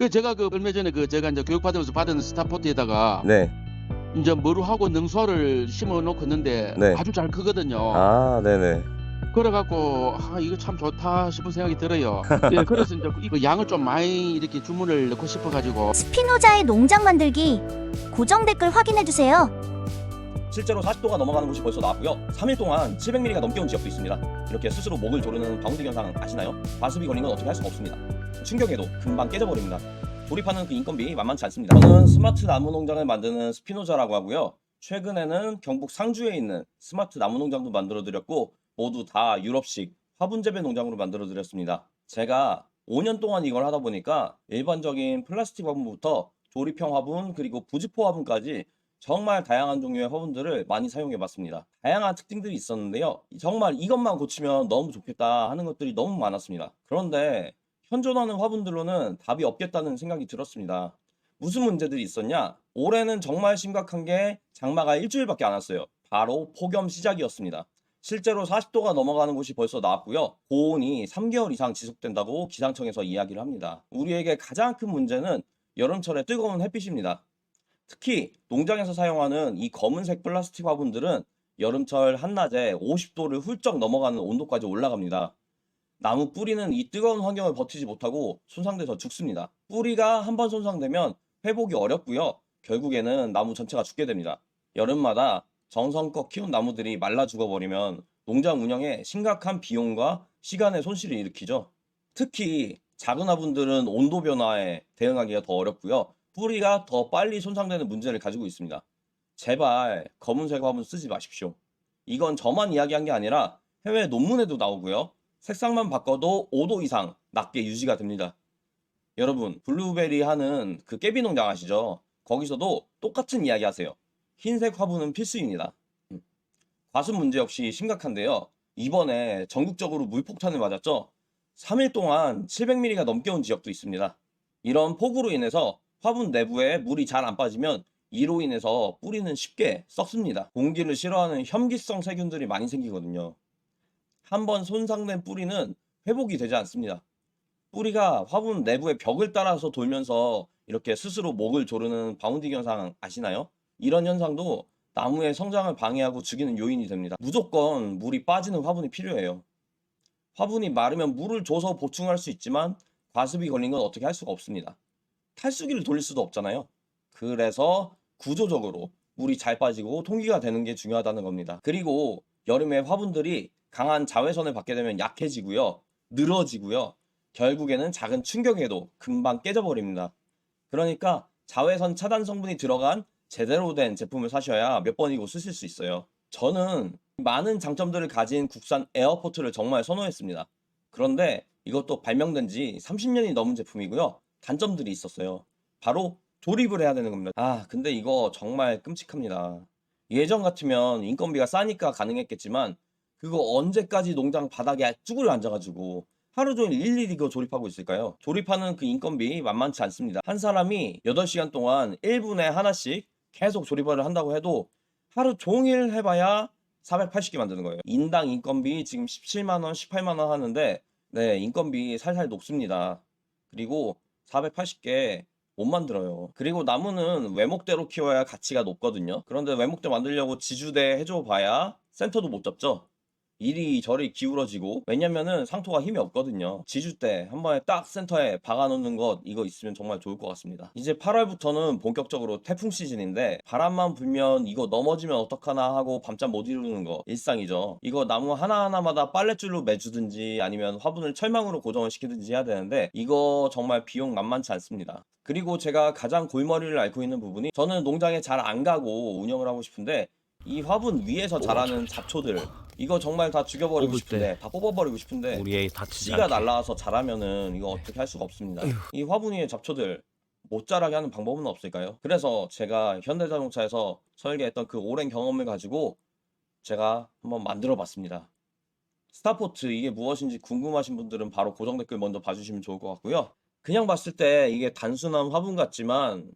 그 제가 그 얼마 전에 그 제가 이제 교육 받으면서 받은 스타포트에다가 네. 이제 머루하고 능수화를 심어 놓고 있는데 네. 아주 잘 크거든요. 아, 네네. 그래갖고 아 이거 참 좋다 싶은 생각이 들어요. 예, 그래서 이제 이거 양을 좀 많이 이렇게 주문을 넣고 싶어가지고 스피노자의 농장 만들기 고정 댓글 확인해 주세요. 실제로 40도가 넘어가는 곳이 벌써 나왔고요. 3일 동안 700mm가 넘게 온 지역도 있습니다. 이렇게 스스로 목을 조르는 바운드 현상 아시나요? 과습이 걸린 건 어떻게 할 수가 없습니다. 충격에도 금방 깨져버립니다. 조립하는 그 인건비 만만치 않습니다. 저는 스마트 나무 농장을 만드는 스피노자라고 하고요. 최근에는 경북 상주에 있는 스마트 나무 농장도 만들어 드렸고 모두 다 유럽식 화분 재배 농장으로 만들어 드렸습니다. 제가 5년 동안 이걸 하다 보니까 일반적인 플라스틱 화분부터 조립형 화분 그리고 부지포 화분까지 정말 다양한 종류의 화분들을 많이 사용해 봤습니다. 다양한 특징들이 있었는데요. 정말 이것만 고치면 너무 좋겠다 하는 것들이 너무 많았습니다. 그런데 현존하는 화분들로는 답이 없겠다는 생각이 들었습니다. 무슨 문제들이 있었냐? 올해는 정말 심각한 게 장마가 일주일밖에 안 왔어요. 바로 폭염 시작이었습니다. 실제로 40도가 넘어가는 곳이 벌써 나왔고요. 고온이 3개월 이상 지속된다고 기상청에서 이야기를 합니다. 우리에게 가장 큰 문제는 여름철의 뜨거운 햇빛입니다. 특히 농장에서 사용하는 이 검은색 플라스틱 화분들은 여름철 한낮에 50도를 훌쩍 넘어가는 온도까지 올라갑니다. 나무 뿌리는 이 뜨거운 환경을 버티지 못하고 손상돼서 죽습니다. 뿌리가 한 번 손상되면 회복이 어렵고요. 결국에는 나무 전체가 죽게 됩니다. 여름마다 정성껏 키운 나무들이 말라 죽어버리면 농장 운영에 심각한 비용과 시간의 손실을 일으키죠. 특히 작은 화분들은 온도 변화에 대응하기가 더 어렵고요. 뿌리가 더 빨리 손상되는 문제를 가지고 있습니다. 제발 검은색 화분 쓰지 마십시오. 이건 저만 이야기한 게 아니라 해외 논문에도 나오고요. 색상만 바꿔도 5도 이상 낮게 유지가 됩니다. 여러분, 블루베리 하는 그 깨비 농장 아시죠? 거기서도 똑같은 이야기 하세요. 흰색 화분은 필수입니다. 음. 과습 문제 역시 심각한데요. 이번에 전국적으로 물폭탄을 맞았죠? 3일 동안 700mm가 넘게 온 지역도 있습니다. 이런 폭우로 인해서 화분 내부에 물이 잘 안 빠지면 이로 인해서 뿌리는 쉽게 썩습니다. 공기를 싫어하는 혐기성 세균들이 많이 생기거든요. 한번 손상된 뿌리는 회복이 되지 않습니다. 뿌리가 화분 내부의 벽을 따라서 돌면서 이렇게 스스로 목을 조르는 바운딩 현상 아시나요? 이런 현상도 나무의 성장을 방해하고 죽이는 요인이 됩니다. 무조건 물이 빠지는 화분이 필요해요. 화분이 마르면 물을 줘서 보충할 수 있지만 과습이 걸린 건 어떻게 할 수가 없습니다. 탈수기를 돌릴 수도 없잖아요. 그래서 구조적으로 물이 잘 빠지고 통기가 되는 게 중요하다는 겁니다. 그리고 여름에 화분들이 강한 자외선을 받게 되면 약해지고요. 늘어지고요. 결국에는 작은 충격에도 금방 깨져버립니다. 그러니까 자외선 차단 성분이 들어간 제대로 된 제품을 사셔야 몇 번이고 쓰실 수 있어요. 저는 많은 장점들을 가진 국산 에어포트를 정말 선호했습니다. 그런데 이것도 발명된 지 30년이 넘은 제품이고요. 단점들이 있었어요. 바로 조립을 해야 되는 겁니다. 아, 근데 이거 정말 끔찍합니다. 예전 같으면 인건비가 싸니까 가능했겠지만 그거 언제까지 농장 바닥에 쭈그려 앉아가지고 하루 종일 일일이 그거 조립하고 있을까요? 조립하는 그 인건비 만만치 않습니다. 한 사람이 8시간 동안 1분에 하나씩 계속 조립을 한다고 해도 하루 종일 해봐야 480개 만드는 거예요. 인당 인건비 지금 17만원, 18만원 하는데 네, 인건비 살살 녹습니다. 그리고 480개 못 만들어요. 그리고 나무는 외목대로 키워야 가치가 높거든요. 그런데 외목대 만들려고 지주대 해줘 봐야 센터도 못 잡죠. 이리 저리 기울어지고 왜냐면은 상토가 힘이 없거든요. 지주대 한 번에 딱 센터에 박아놓는 것 이거 있으면 정말 좋을 것 같습니다. 이제 8월부터는 본격적으로 태풍 시즌인데 바람만 불면 이거 넘어지면 어떡하나 하고 밤잠 못 이루는 거 일상이죠. 이거 나무 하나하나마다 빨랫줄로 매주든지 아니면 화분을 철망으로 고정을 시키든지 해야 되는데 이거 정말 비용 만만치 않습니다. 그리고 제가 가장 골머리를 앓고 있는 부분이 저는 농장에 잘 안 가고 운영을 하고 싶은데 이 화분 위에서 자라는 잡초들 이거 정말 다 죽여버리고 뽑을 싶은데 다 뽑아버리고 싶은데 우리 애 다치지 씨가 않게. 날라와서 자라면은 이거 어떻게 할 수가 없습니다. 이 화분 위에 잡초들 못 자라게 하는 방법은 없을까요? 그래서 제가 현대자동차에서 설계했던 그 오랜 경험을 가지고 제가 한번 만들어 봤습니다. 스타포트 이게 무엇인지 궁금하신 분들은 바로 고정 댓글 먼저 봐주시면 좋을 것 같고요. 그냥 봤을 때 이게 단순한 화분 같지만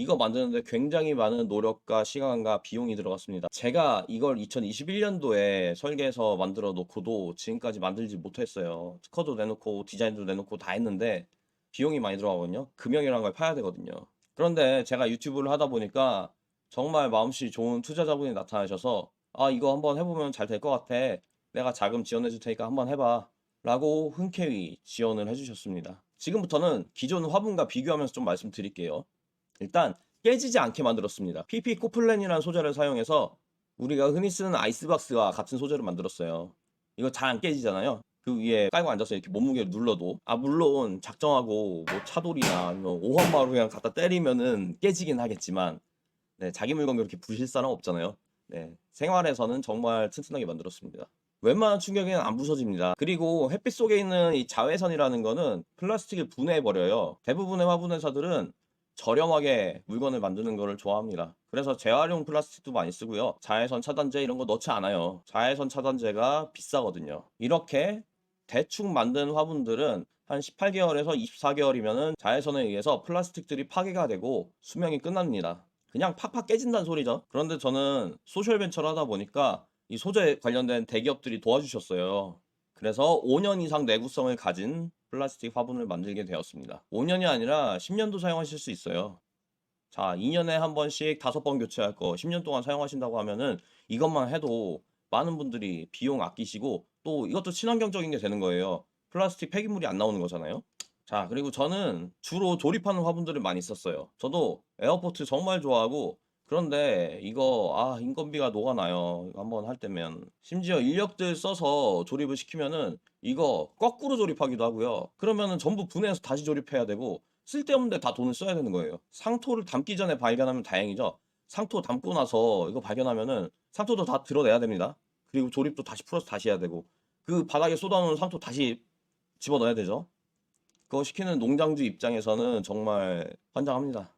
이거 만드는데 굉장히 많은 노력과 시간과 비용이 들어갔습니다. 제가 이걸 2021년도에 설계해서 만들어 놓고도 지금까지 만들지 못했어요. 특허도 내놓고 디자인도 내놓고 다 했는데 비용이 많이 들어가거든요. 금형이라는 걸 파야 되거든요. 그런데 제가 유튜브를 하다 보니까 정말 마음씨 좋은 투자자분이 나타나셔서 아 이거 한번 해보면 잘 될 것 같아. 내가 자금 지원해 줄 테니까 한번 해봐. 라고 흔쾌히 지원을 해주셨습니다. 지금부터는 기존 화분과 비교하면서 좀 말씀드릴게요. 일단 깨지지 않게 만들었습니다. PP 코플랜이라는 소재를 사용해서 우리가 흔히 쓰는 아이스박스와 같은 소재를 만들었어요. 이거 잘 안 깨지잖아요. 그 위에 깔고 앉아서 이렇게 몸무게를 눌러도 아 물론 작정하고 뭐 차돌이나 오한마루 그냥 갖다 때리면은 깨지긴 하겠지만 네, 자기 물건 그렇게 부실 사람 없잖아요. 네, 생활에서는 정말 튼튼하게 만들었습니다. 웬만한 충격에는 안 부서집니다. 그리고 햇빛 속에 있는 이 자외선이라는 거는 플라스틱을 분해해 버려요. 대부분의 화분 회사들은 저렴하게 물건을 만드는 거를 좋아합니다. 그래서 재활용 플라스틱도 많이 쓰고요. 자외선 차단제 이런 거 넣지 않아요. 자외선 차단제가 비싸거든요. 이렇게 대충 만든 화분들은 한 18개월에서 24개월이면은 자외선에 의해서 플라스틱들이 파괴가 되고 수명이 끝납니다. 그냥 팍팍 깨진다는 소리죠. 그런데 저는 소셜 벤처를 하다 보니까 이 소재 관련된 대기업들이 도와주셨어요. 그래서 5년 이상 내구성을 가진 플라스틱 화분을 만들게 되었습니다. 5년이 아니라 10년도 사용하실 수 있어요. 자, 2년에 한 번씩 5번 교체할 거 10년 동안 사용하신다고 하면은 이것만 해도 많은 분들이 비용 아끼시고 또 이것도 친환경적인 게 되는 거예요. 플라스틱 폐기물이 안 나오는 거잖아요. 자, 그리고 저는 주로 조립하는 화분들을 많이 썼어요. 저도 에어포트 정말 좋아하고 그런데 이거 아 인건비가 녹아나요. 한번 할 때면 심지어 인력들 써서 조립을 시키면은 이거 거꾸로 조립하기도 하고요. 그러면은 전부 분해해서 다시 조립해야 되고 쓸데없는데 다 돈을 써야 되는 거예요. 상토를 담기 전에 발견하면 다행이죠. 상토 담고 나서 이거 발견하면은 상토도 다 드러내야 됩니다. 그리고 조립도 다시 풀어서 다시 해야 되고 그 바닥에 쏟아놓은 상토 다시 집어넣어야 되죠. 그거 시키는 농장주 입장에서는 정말 환장합니다.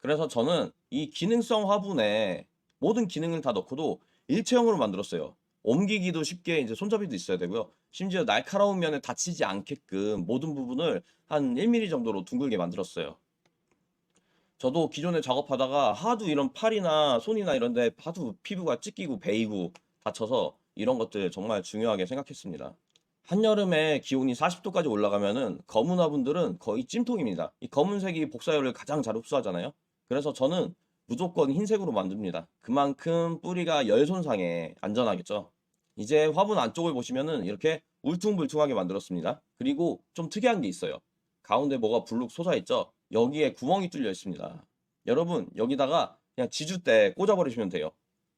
그래서 저는 이 기능성 화분에 모든 기능을 다 넣고도 일체형으로 만들었어요. 옮기기도 쉽게 이제 손잡이도 있어야 되고요. 심지어 날카로운 면에 다치지 않게끔 모든 부분을 한 1mm 정도로 둥글게 만들었어요. 저도 기존에 작업하다가 하도 이런 팔이나 손이나 이런 데 하도 피부가 찢기고 베이고 다쳐서 이런 것들 정말 중요하게 생각했습니다. 한여름에 기온이 40도까지 올라가면은 검은 화분들은 거의 찜통입니다. 이 검은색이 복사열을 가장 잘 흡수하잖아요. 그래서 저는 무조건 흰색으로 만듭니다. 그만큼 뿌리가 열 손상에 안전하겠죠. 이제 화분 안쪽을 보시면은 이렇게 울퉁불퉁하게 만들었습니다. 그리고 좀 특이한 게 있어요. 가운데 뭐가 불룩 솟아 있죠? 여기에 구멍이 뚫려 있습니다. 여러분, 여기다가 그냥 지주대 꽂아버리시면 돼요.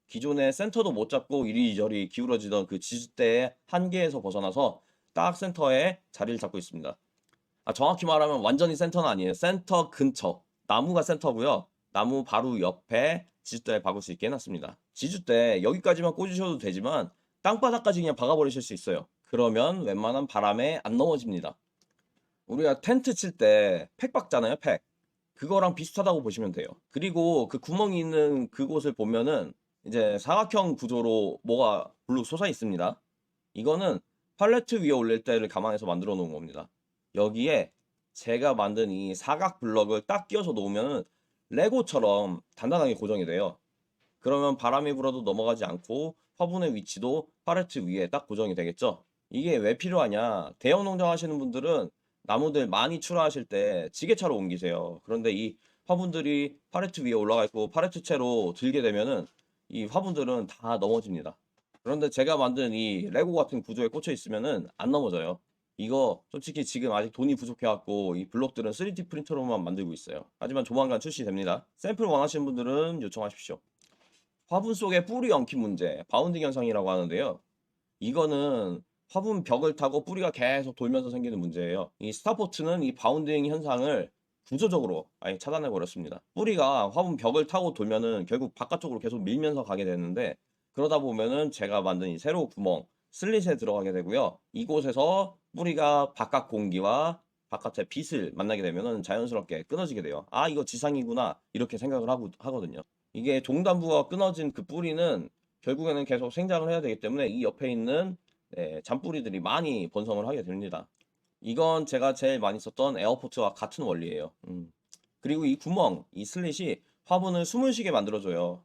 기존에 센터도 못 잡고 이리저리 기울어지던 그 지주대의 한계에서 벗어나서 딱 센터에 자리를 잡고 있습니다. 아, 정확히 말하면 완전히 센터는 아니에요. 센터 근처. 나무가 센터고요. 나무 바로 옆에 지주대를 박을 수 있게 해놨습니다. 지주대 여기까지만 꽂으셔도 되지만 땅바닥까지 그냥 박아버리실 수 있어요. 그러면 웬만한 바람에 안 넘어집니다. 우리가 텐트 칠 때 팩 박잖아요, 팩. 그거랑 비슷하다고 보시면 돼요. 그리고 그 구멍이 있는 그곳을 보면은 이제 사각형 구조로 뭐가 블룩 솟아 있습니다. 이거는 팔레트 위에 올릴 때를 감안해서 만들어 놓은 겁니다. 여기에 제가 만든 이 사각 블럭을 딱 끼워서 놓으면 레고처럼 단단하게 고정이 돼요. 그러면 바람이 불어도 넘어가지 않고 화분의 위치도 팔레트 위에 딱 고정이 되겠죠. 이게 왜 필요하냐? 대형 농장 하시는 분들은 나무들 많이 출하하실 때 지게차로 옮기세요. 그런데 이 화분들이 팔레트 위에 올라가 있고 팔레트 채로 들게 되면은 이 화분들은 다 넘어집니다. 그런데 제가 만든 이 레고 같은 구조에 꽂혀 있으면은 안 넘어져요. 이거 솔직히 지금 아직 돈이 부족해갖고 이 블록들은 3D 프린터로만 만들고 있어요. 하지만 조만간 출시됩니다. 샘플 원하시는 분들은 요청하십시오. 화분 속에 뿌리 엉킴 문제, 바운딩 현상이라고 하는데요. 이거는 화분 벽을 타고 뿌리가 계속 돌면서 생기는 문제예요. 이 스타포트는 이 바운딩 현상을 구조적으로 아예 차단해 버렸습니다. 뿌리가 화분 벽을 타고 돌면은 결국 바깥쪽으로 계속 밀면서 가게 되는데 그러다 보면은 제가 만든 이 세로 구멍 슬릿에 들어가게 되고요. 이곳에서 뿌리가 바깥 공기와 바깥의 빛을 만나게 되면은 자연스럽게 끊어지게 돼요. 아 이거 지상이구나 이렇게 생각을 하고 하거든요. 이게 종단부가 끊어진 그 뿌리는 결국에는 계속 생장을 해야 되기 때문에 이 옆에 있는 네, 잔뿌리들이 많이 번성을 하게 됩니다. 이건 제가 제일 많이 썼던 에어포트와 같은 원리예요. 음. 그리고 이 구멍, 이 슬릿이 화분을 숨을 쉬게 만들어줘요.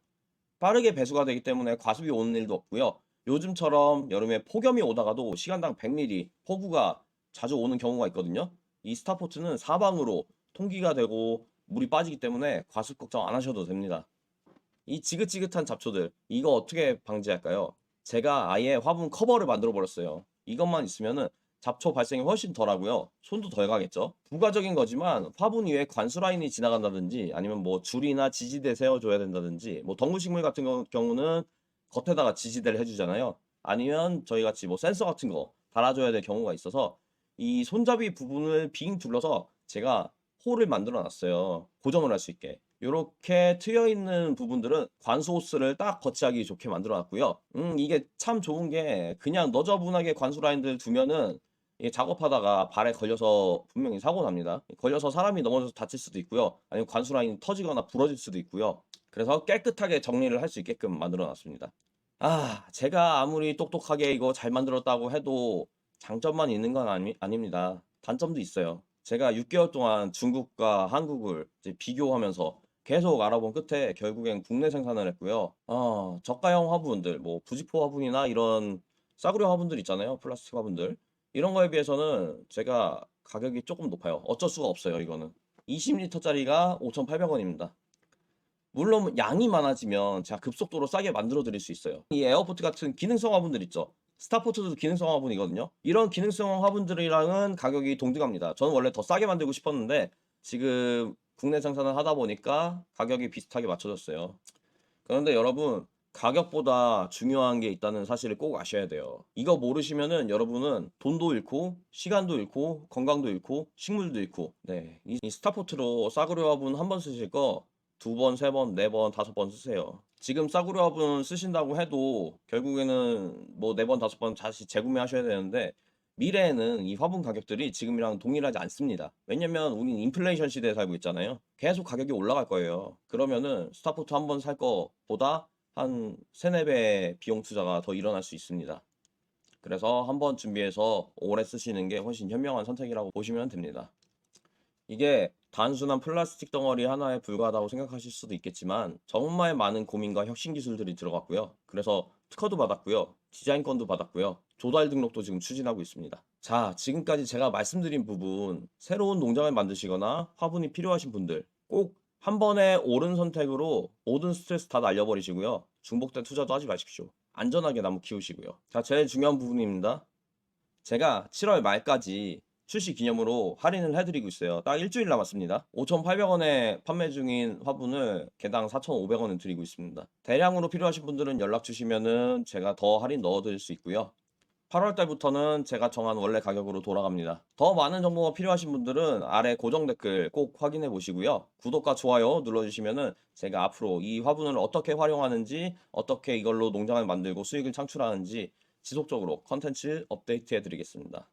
빠르게 배수가 되기 때문에 과습이 오는 일도 없고요. 요즘처럼 여름에 폭염이 오다가도 시간당 100mm 폭우가 자주 오는 경우가 있거든요. 이 스타포트는 사방으로 통기가 되고 물이 빠지기 때문에 과습 걱정 안 하셔도 됩니다. 이 지긋지긋한 잡초들 이거 어떻게 방지할까요? 제가 아예 화분 커버를 만들어 버렸어요. 이것만 있으면은 잡초 발생이 훨씬 덜하고요. 손도 덜 가겠죠. 부가적인 거지만 화분 위에 관수 라인이 지나간다든지 아니면 뭐 줄이나 지지대 세워줘야 된다든지 뭐 덩굴식물 같은 거- 경우는 겉에다가 지지대를 해주잖아요. 아니면 저희 같이 뭐 센서 같은 거 달아줘야 될 경우가 있어서 이 손잡이 부분을 빙 둘러서 제가 홀을 만들어 놨어요. 고정을 할 수 있게. 이렇게 트여 있는 부분들은 관수 호스를 딱 거치하기 좋게 만들어 놨고요. 음, 이게 참 좋은 게 그냥 너저분하게 관수 라인들 두면은 이게 작업하다가 발에 걸려서 분명히 사고 납니다. 걸려서 사람이 넘어져서 다칠 수도 있고요. 아니면 관수 라인이 터지거나 부러질 수도 있고요. 그래서 깨끗하게 정리를 할 수 있게끔 만들어 놨습니다. 아, 제가 아무리 똑똑하게 이거 잘 만들었다고 해도 장점만 있는 건 아니, 아닙니다. 단점도 있어요. 제가 6개월 동안 중국과 한국을 비교하면서 계속 알아본 끝에 결국엔 국내 생산을 했고요. 어, 저가형 화분들, 뭐 부지포 화분이나 이런 싸구려 화분들 있잖아요. 플라스틱 화분들. 이런 거에 비해서는 제가 가격이 조금 높아요. 어쩔 수가 없어요, 이거는. 20리터짜리가 5,800원입니다. 물론 양이 많아지면 제가 급속도로 싸게 만들어 드릴 수 있어요. 이 에어포트 같은 기능성 화분들 있죠. 스타포트도 기능성 화분이거든요. 이런 기능성 화분들이랑은 가격이 동등합니다. 저는 원래 더 싸게 만들고 싶었는데 지금 국내 생산을 하다 보니까 가격이 비슷하게 맞춰졌어요. 그런데 여러분 가격보다 중요한 게 있다는 사실을 꼭 아셔야 돼요. 이거 모르시면은 여러분은 돈도 잃고 시간도 잃고 건강도 잃고 식물도 잃고 네, 이, 이 스타포트로 싸구려 화분 한 번 쓰실 거 두 번, 세 번, 네 번, 다섯 번 쓰세요. 지금 싸구려 화분 쓰신다고 해도 결국에는 뭐 네 번, 다섯 번 다시 재구매하셔야 되는데 미래에는 이 화분 가격들이 지금이랑 동일하지 않습니다. 왜냐면 우린 인플레이션 시대에 살고 있잖아요. 계속 가격이 올라갈 거예요. 그러면은 스타포트 한 번 살 거보다 한 세네 배 비용 투자가 더 일어날 수 있습니다. 그래서 한 번 준비해서 오래 쓰시는 게 훨씬 현명한 선택이라고 보시면 됩니다. 이게 단순한 플라스틱 덩어리 하나에 불과하다고 생각하실 수도 있겠지만 정말 많은 고민과 혁신 기술들이 들어갔고요. 그래서 특허도 받았고요. 디자인권도 받았고요. 조달 등록도 지금 추진하고 있습니다. 자, 지금까지 제가 말씀드린 부분 새로운 농장을 만드시거나 화분이 필요하신 분들 꼭 한 번에 옳은 선택으로 모든 스트레스 다 날려버리시고요. 중복된 투자도 하지 마십시오. 안전하게 나무 키우시고요. 자, 제일 중요한 부분입니다. 제가 7월 말까지 출시 기념으로 할인을 해드리고 있어요. 딱 일주일 남았습니다. 5,800원에 판매 중인 화분을 개당 4,500원에 드리고 있습니다. 대량으로 필요하신 분들은 연락 주시면은 제가 더 할인 넣어드릴 수 있고요. 8월 달부터는 제가 정한 원래 가격으로 돌아갑니다. 더 많은 정보가 필요하신 분들은 아래 고정 댓글 꼭 확인해 보시고요. 구독과 좋아요 눌러주시면은 제가 앞으로 이 화분을 어떻게 활용하는지, 어떻게 이걸로 농장을 만들고 수익을 창출하는지 지속적으로 컨텐츠 업데이트 해드리겠습니다.